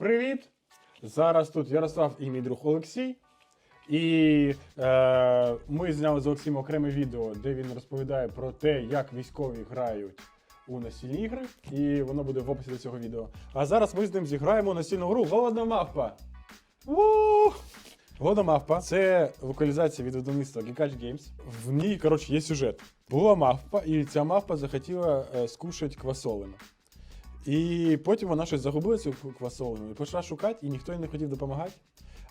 Привіт! Зараз тут Ярослав і мій друг Олексій. І е, ми зняли з Олексієм окреме відео, де він розповідає про те, як військові грають у настільні ігри. І воно буде в описі до цього відео. А зараз ми з ним зіграємо настільну гру Голодна мавпа. Голодна мавпа це локалізація від видавництва Geekage Games. В ній, коротше, є сюжет. Була мавпа, і ця мавпа захотіла е, скушати квасолину. І потім вона щось загубила цю квасолину і почала шукати, і ніхто їй не хотів допомагати.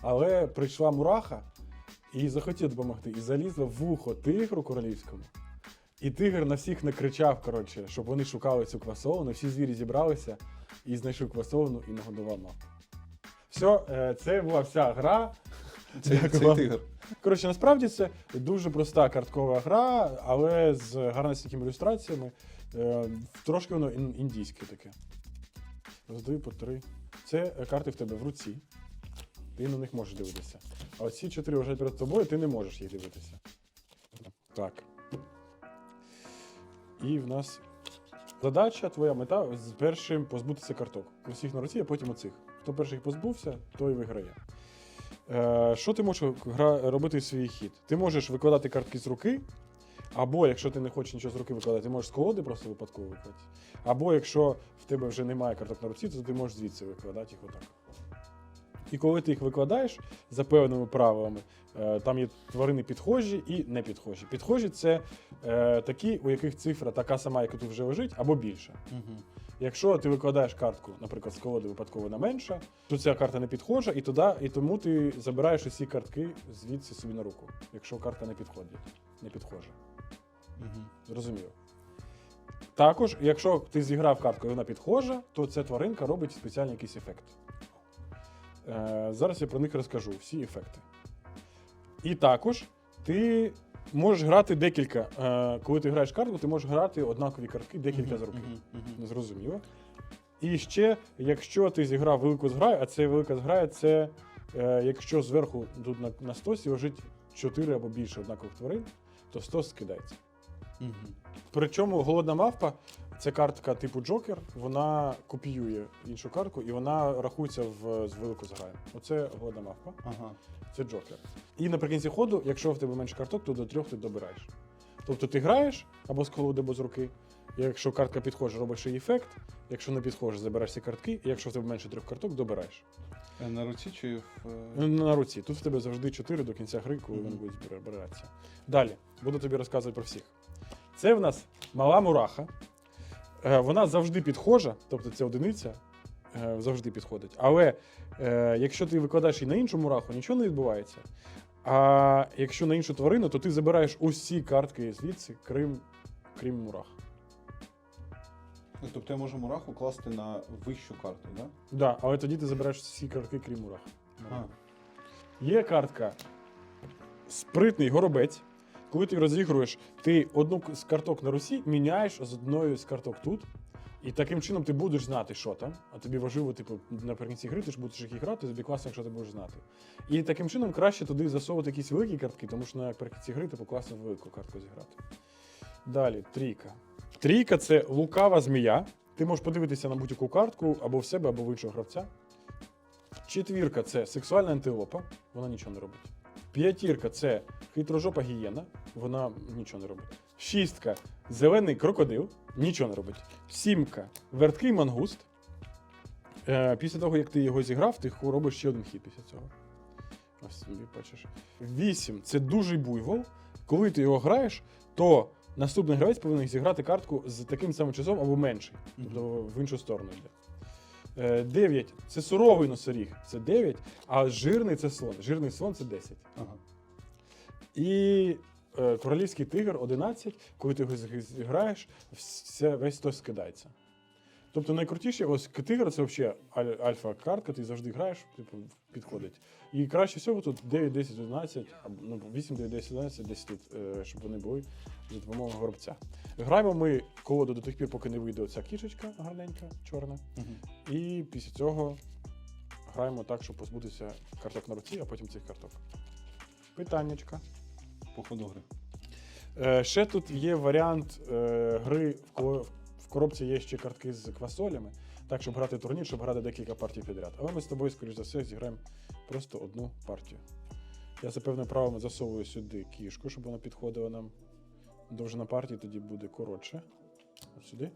Але прийшла мураха і захотіла допомогти. І залізла в вухо тигру королівському. І тигр на всіх накричав, коротше, щоб вони шукали цю квасолину. Всі звірі зібралися і знайшли квасолину і нагодував мавпу. Все, це була вся гра. Цей, цей тигр. Коротше, насправді це дуже проста карткова гра, але з гарненькими ілюстраціями. Е, трошки воно індійське таке. Роздаю по три. Це е, карти в тебе в руці. Ти на них можеш дивитися. А оці чотири вже перед тобою, ти не можеш їх дивитися. Так. І в нас задача, твоя мета з першим позбутися карток. Усіх на руці, а потім оцих. Хто перший позбувся, той виграє. Е, що ти можеш робити в свій хід? Ти можеш викладати картки з руки, або якщо ти не хочеш нічого з руки викладати, ти можеш з колоди просто випадково викладати. Або якщо в тебе вже немає карток на руці, то ти можеш звідси викладати їх отак. І коли ти їх викладаєш за певними правилами, е, там є тварини підхожі і не підхожі. Підхожі це е, такі, у яких цифра така сама, яка тут вже лежить, або більша. Угу. Якщо ти викладаєш картку, наприклад, з колоди випадково на менша, то ця карта не підхожа, і туди, і тому ти забираєш усі картки звідси собі на руку, якщо карта не підходить, не підхожа. Угу. Зрозуміло. Також, якщо ти зіграв картку і вона підхожа, то ця тваринка робить спеціальний якийсь ефект. Е, зараз я про них розкажу, всі ефекти. І також ти можеш грати декілька. Е, коли ти граєш картку, ти можеш грати однакові картки декілька з руки. Зрозуміло. І ще, якщо ти зіграв велику зграю, а це велика зграя, це е, якщо зверху тут на, на стосі лежить 4 або більше однакових тварин, то стос скидається. Угу. Причому голодна мавпа це картка типу Джокер, вона копіює іншу картку і вона рахується в з велику зграю. Оце голодна мавпа, Ага. це Джокер. І наприкінці ходу, якщо в тебе менше карток, то до трьох ти добираєш. Тобто ти граєш або з колоди, або з руки. Якщо картка підхожа, робиш її ефект. Якщо не підхожа, забираєш ці картки, і якщо в тебе менше трьох карток, добираєш. Е, На руці чи в. е, Ну, На руці. Тут в тебе завжди 4 до кінця гри, коли вони будуть збиратися. Далі, буду тобі розказувати про всіх. Це в нас мала мураха. Е, Вона завжди підхожа, тобто це одиниця, е, завжди підходить. Але е, якщо ти викладаєш її на іншу мураху, нічого не відбувається. А якщо на іншу тварину, то ти забираєш усі картки звідси, крім, крім мурах. Ну, Тобто я можу мураху класти на вищу карту, так? Да? Да, але тоді ти забираєш всі картки, крім мурах. А. Є картка Спритний горобець. Коли ти розігруєш, ти одну з карток на Русі міняєш з одною з карток тут. І таким чином ти будеш знати, що там. А тобі важливо, типу, наприкінці гри ти ж будеш їх грати, тобі класно, якщо ти будеш знати. І таким чином краще туди засовувати якісь великі картки, тому що наприкінці гри типу класно велику картку зіграти. Далі, трійка. Трійка це лукава змія. Ти можеш подивитися на будь-яку картку або в себе, або в іншого гравця. Четвірка це сексуальна антилопа, вона нічого не робить. П'ятірка це хитрожопа гієна, вона нічого не робить. Шістка зелений крокодил, нічого не робить. Сімка верткий мангуст. Е, після того, як ти його зіграв, ти робиш ще один хід після цього. Ось собі бачиш. Вісім це дужий буйвол. Коли ти його граєш, то наступний гравець повинен зіграти картку з таким самим часом або менший. Тобто в іншу сторону йде. Е, 9 це суровий носоріг, це 9, а жирний це слон. Жирний слон це 10. Ага. І е, королівський тигр 11, коли ти його зіграєш, все, весь той скидається. Тобто найкрутіше, ось к- тигр це взагалі аль- альфа-картка, ти завжди граєш, типу, підходить. І краще всього тут 9, 10, 11, або ну, 8, 9, 10, 11, десь тут, щоб вони були за допомогою горобця. Граємо ми колоду до тих пір, поки не вийде оця кішечка гарненька, чорна. Угу. І після цього граємо так, щоб позбутися карток на руці, а потім цих карток. Питаннячка. По ходу гри. Е, ще тут є варіант е, гри, в, ко- в коробці є ще картки з квасолями. так, щоб грати турнір, щоб грати декілька партій підряд. Але ми з тобою, скоріш за все, зіграємо просто одну партію. Я за певним правом засовую сюди кішку, щоб вона підходила нам. Довжина партії тоді буде коротше. От сюди.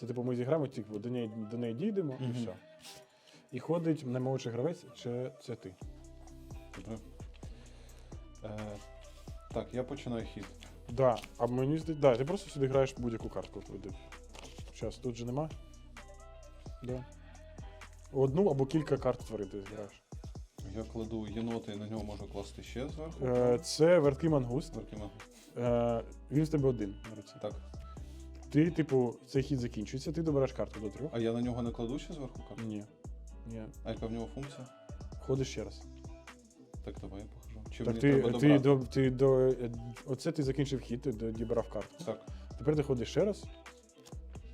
Це типу ми зіграємо, типу, до неї, до неї дійдемо і все. І ходить наймолодший гравець, чи це ти? Добре. Е, так, я починаю хід. Да, а мені здається, да, ти просто сюди граєш будь-яку картку. Зараз тут же нема. Да. Одну або кілька карт тварин ти зіграєш. Я кладу єнота і на нього можу класти ще зверху. Е, це верткий мангуст. Веркіма. Е, він в тебе один на руці. Так. Ти, типу, цей хід закінчується, ти добереш карту до трьох. А я на нього не кладу ще зверху карту? Ні. Ні. А яка в нього функція? Ходиш ще раз. Так, давай я покажу. Чи Так мені ти, треба ти, добрати? до, ти до. е, Оце ти закінчив хід, ти до- дібрав карту. Так. Тепер ти ходиш ще раз.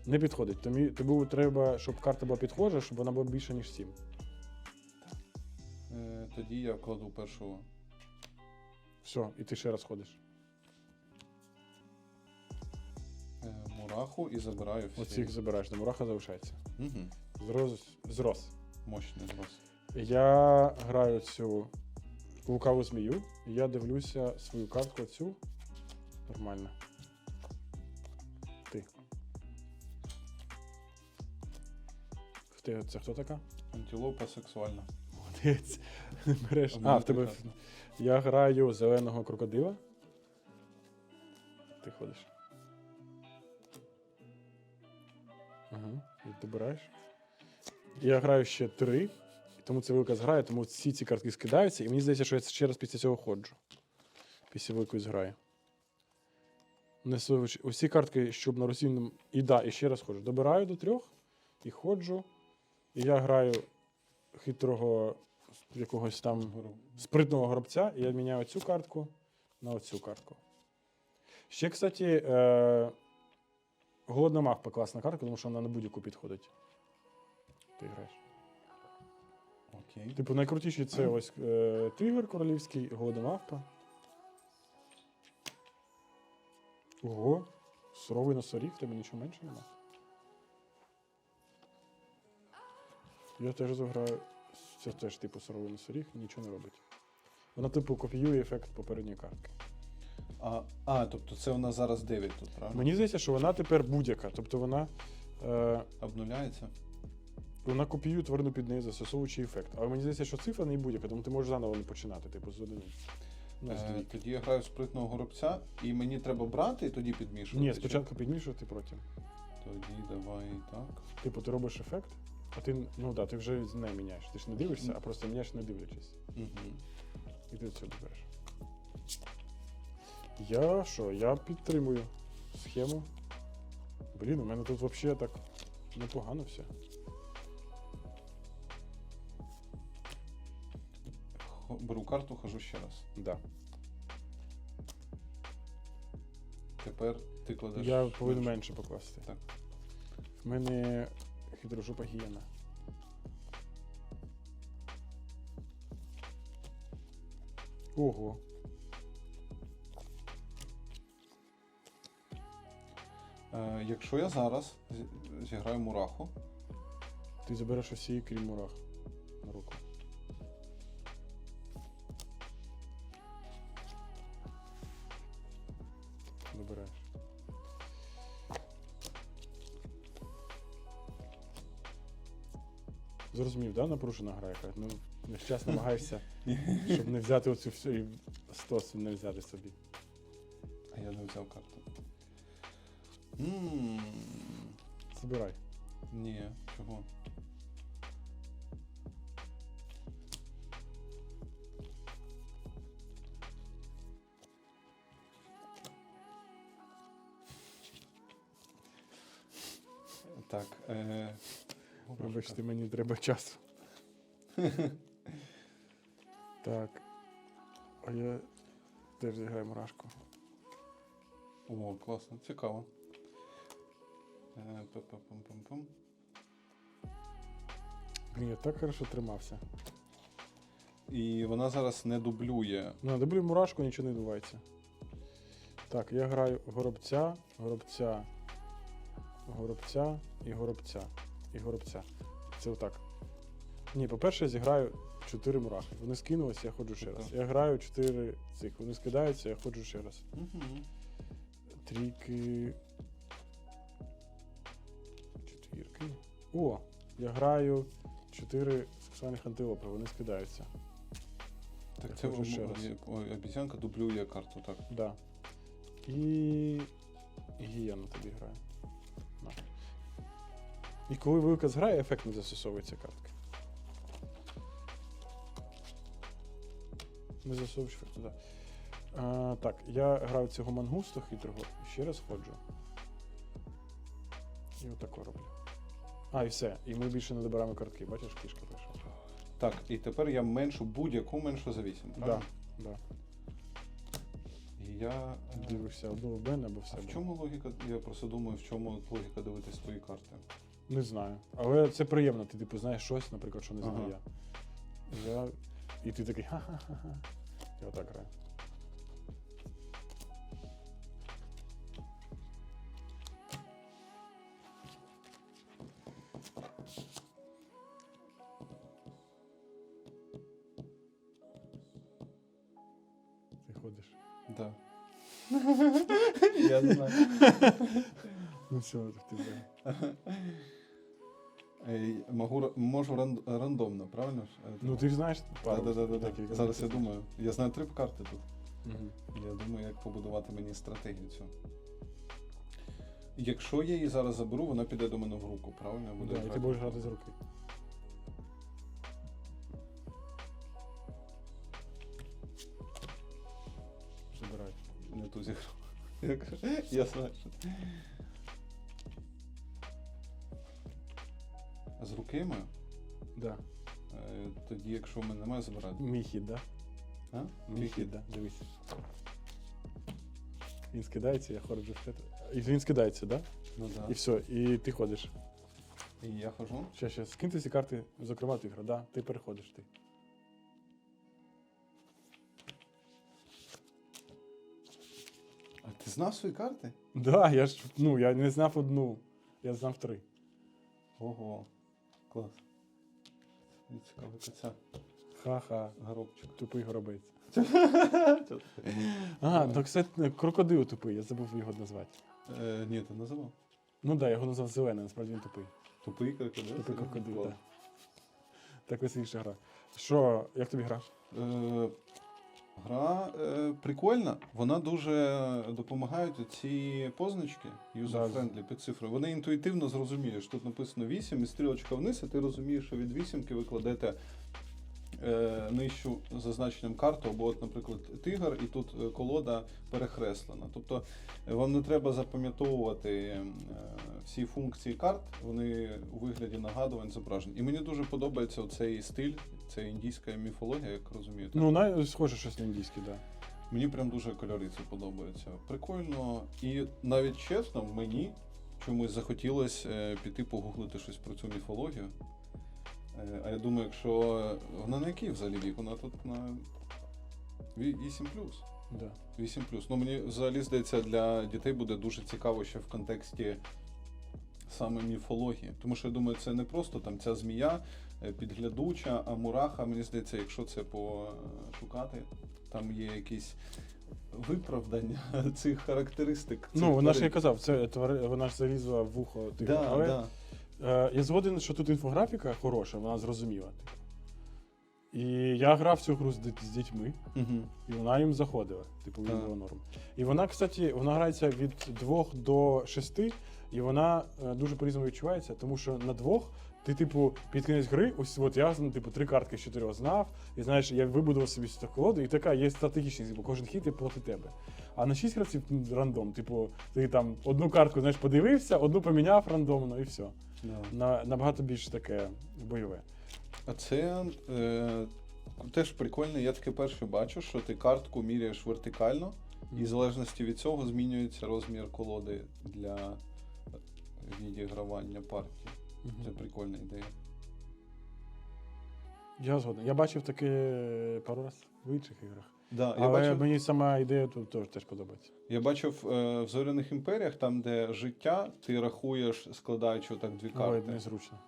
Не підходить. Тобі, тобі треба, щоб карта була підхожа, щоб вона була більше, ніж 7. Е, тоді я кладу першу. Все, і ти ще раз ходиш. е, Мураху і забираю всі. Оцих забираєш, до мураха залишається. Угу. Зрос. зрос. Мощний зрос. Я граю цю лукаву змію, і я дивлюся свою картку цю. Нормально. Ти. Ти це хто така? Антилопа сексуальна. Молодець. Береш. А, в тебе. Я граю зеленого крокодила. Ти ходиш. Ага, і добираєш. Я граю ще три, і тому це велика зграя, тому всі ці картки скидаються, і мені здається, що я ще раз після цього ходжу. Після великої зграї. Несу усі картки, щоб на російному. І да, і ще раз ходжу. Добираю до трьох і ходжу. І я граю хитрого якогось там спритного гробця, і я міняю цю картку на оцю картку. Ще, кстати, е, голодна мавпа класна картка, тому що вона на будь-яку підходить. Ти граєш. Окей. Типу, найкрутіший це ось е, тигр королівський, голодна мавпа. Ого, суровий носоріг, тебе нічого менше нема. Я теж заграю. Це теж типу суровий носоріг, нічого не робить. Вона, типу, копіює ефект попередньої картки. А, а, тобто це нас зараз 9 тут, правильно? Мені здається, що вона тепер будь-яка. Тобто вона, е, Обнуляється. Вона копіює тварину під неї, застосовуючи ефект. Але мені здається, що цифра не будь-яка, тому ти можеш заново не починати, типу, з одиниці. Е, тоді я граю спритного горобця, і мені треба брати і тоді підмішувати. Ні, спочатку підмішувати потім. Тоді давай так. Типу, ти робиш ефект, а ти, ну да, ти вже з нею міняєш. Ти ж не дивишся, а просто міняєш не дивлячись. Угу. І ти це береш. Я що? Я підтримую схему. Блін, у мене тут взагалі так непогано все. Беру карту, хожу ще раз. Да. Тепер ти кладеш. Я повинен менше. менше покласти. Так. В мене хитрожопа гієна. Ого. Е, якщо я зараз зіграю мураху, Ти забереш усі, крім мурах да? Напружена гра яка. Ну, весь час намагаєшся, щоб не взяти оцю всю і стос не взяти собі. а я не взяв карту. м Забирай. Ні, чого? Так. Е... Вибачте, мені треба часу. так. А я теж зіграю мурашку. О, класно, цікаво. Е, па-па-пам-пам-пам. Блін, я так хорошо тримався. І вона зараз не дублює. Ну, добрю мурашку, нічого не відбувається. Так, я граю горобця, горобця, горобця і горобця. І горобця. Це отак. Ні, по-перше, я зіграю 4 мурахи. Вони скинулися, я ходжу ще раз. Я граю 4 цих. Вони скидаються, я ходжу ще раз. Угу. Трійки. Четвірки. О! Я граю 4 сексуальних антилопи, вони скидаються. Так Я це хочу ще раз. ой, обіцянка дублює карту, так. Да. І. і гієна тобі грає. На. І коли велика зграє, ефектно застосовується картки. Не застосовуєш ефекту, так. А, так, я граю цього мангусту хитрого, і ще раз ходжу. І отако роблю. А, і все. І ми більше не добираємо картки. Бачиш, кішка пише. Так, і тепер я меншу будь-яку меншу за 8, Да, правильно? да. І я. е, Дивишся одну в мене або в А в чому логіка? Я просто думаю, в чому логіка дивитись твої карти. Не знаю. Але це приємно. Ти типу знаєш щось, наприклад, що не знаю Ага. я. я. І ти такий ха-ха-ха. Я отак граю. Ти ходиш. Да. Я знаю. Ну все, ти Е, Можу, ран- рандомно, правильно ж? Е, Ну ти ж знаєш пару. да, да, да, да. декілька Зараз я думаю. Я знаю три карти тут. Мгм. Я думаю, як побудувати мені стратегію цю. Якщо я її зараз заберу, вона піде до мене в руку, правильно? Я буду Да, і грати. ти будеш грати з руки. Забирай. Не ту зіграв. Я знаю. що- З руки маю? Да. Е, Тоді, якщо в мене немає, забирати. Мій хід, да? А? Мій хід, да. Дивись. Він скидається, я ходжу вперед. І він скидається, да? Ну І все, і ти ходиш. І я хожу. Ще, ще, скиньте ці карти, зокрема, ти гра, да? Ти переходиш ти. А ти знав свої карти? Да, я ж, ну, я не знав одну, я знав три. Ого. Клас. Цікаво, яка ця Ха-ха, горобчик. тупий горобець. Ага, так це е, крокодил тупий, я забув його назвати. Е, ні, ти називав. Ну так, да, я його назвав зелений, насправді він тупий. Тупий крокодил? Тупий крокодил, так. Так веселіша гра. Що, як тобі гра? Е, Гра е, прикольна, вона дуже допомагають ці позначки user-friendly під цифрою. Вони інтуїтивно зрозумієш. Тут написано 8 і стрілочка вниз, і ти розумієш, що від вісімки ви кладете нижчу зазначенням карту, або, от, наприклад, тигр, і тут е, колода перехреслена. Тобто е, вам не треба запам'ятовувати е, всі функції карт, вони у вигляді нагадувань зображені. І мені дуже подобається цей стиль, це індійська міфологія, як розумію. так? Ну, най... схоже щось на індійське, так. Да. Мені прям дуже кольори це подобаються. Прикольно. І навіть чесно, мені чомусь захотілося е, піти погуглити щось про цю міфологію. Е, А я думаю, якщо вона на який взагалі вік? Вона тут на 8 Да. 8 Ну мені взагалі здається, для дітей буде дуже цікаво ще в контексті саме міфології. Тому що я думаю, це не просто там ця змія е, підглядуча, а мураха, мені здається, якщо це пошукати, там є якісь виправдання цих характеристик. цих Ну, вона ж я казав, це твари... вона ж залізла в вухо тигра. Да, да. Е, я згоден, що тут інфографіка хороша, вона зрозуміла. Типу. І я грав цю гру з, дит- з дітьми, Угу. і вона їм заходила, типу, їм Так. було норм. І вона, кстати, вона грається від 2 до 6, і вона е, дуже по-різному відчувається, тому що на двох ти, типу, під кінець гри, ось от я ну, типу, три картки з чотирьох знав, і знаєш, я вибудував собі цю колоду, і така є стратегічність, типу, кожен хід і проти тебе. А на 6 гравців ну, рандом, типу, ти там одну картку знаєш, подивився, одну поміняв рандомно і все. На, набагато більш таке бойове. А це е, теж прикольно. Я таке перше бачу, що ти картку міряєш вертикально, і в залежності від цього змінюється розмір колоди для відігравання партії. Це прикольна ідея. Я згоден. Я бачив таке пару раз в інших іграх. Да, я, Але бачив, мені сама ідея тут теж, теж подобається. я бачив е, в зоряних імперіях, там, де життя, ти рахуєш, складаючи так дві Ой, карти. незручно.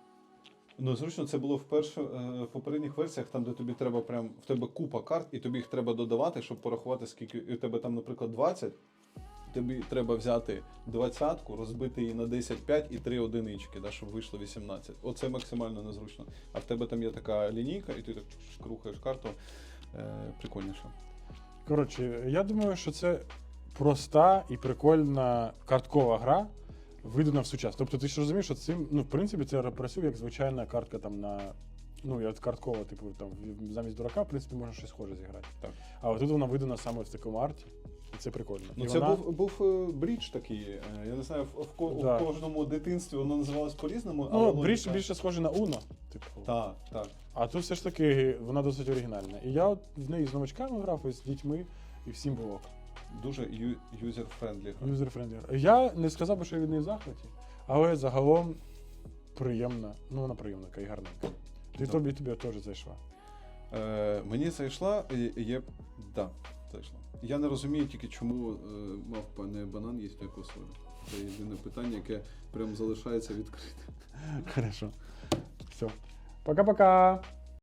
Ну, зручно, це було в перш, е, в попередніх версіях, там, де тобі треба прям в тебе купа карт, і тобі їх треба додавати, щоб порахувати, скільки і у тебе там, наприклад, 20. Тобі треба взяти двадцятку, розбити її на 10-5 і 3 одинички, да, щоб вийшло 18. Оце максимально незручно. А в тебе там є така лінійка, і ти так рухаєш карту. Е, прикольніше. Коротше, я думаю, що це проста і прикольна карткова гра, видана в сучасність. Тобто ти ж розумієш, що цим, ну, в принципі, це працює як звичайна картка там на. Ну, і карткова, типу, там замість дурака, в принципі, можна щось схоже зіграти. Так. А от тут вона видана саме в такому арті, і це прикольно. Ну, і це вона... був, був е, брідж такий. е, Я не знаю, в, в, ко- Да. в кожному дитинстві воно називалось по-різному. Ну, але більше, логіка- більше схоже на Uno. Типу. Так, так. А тут все ж таки вона досить оригінальна. І я от в неї з новачками грав, і з дітьми, і всім було. Дуже ю- юзер-френдлі. гра. User-friendly. Я не сказав би, що я від неї в захваті, але загалом приємна. Ну, вона приємна, і гарненька. Ти тобі тобі теж зайшла. Е, мені зайшла, і- і є. Да, зайшла. Я не розумію тільки, чому е, мавпа не банан їсть а косолю. Це єдине питання, яке прям залишається відкритим. Хорошо. Все. Пока-пока.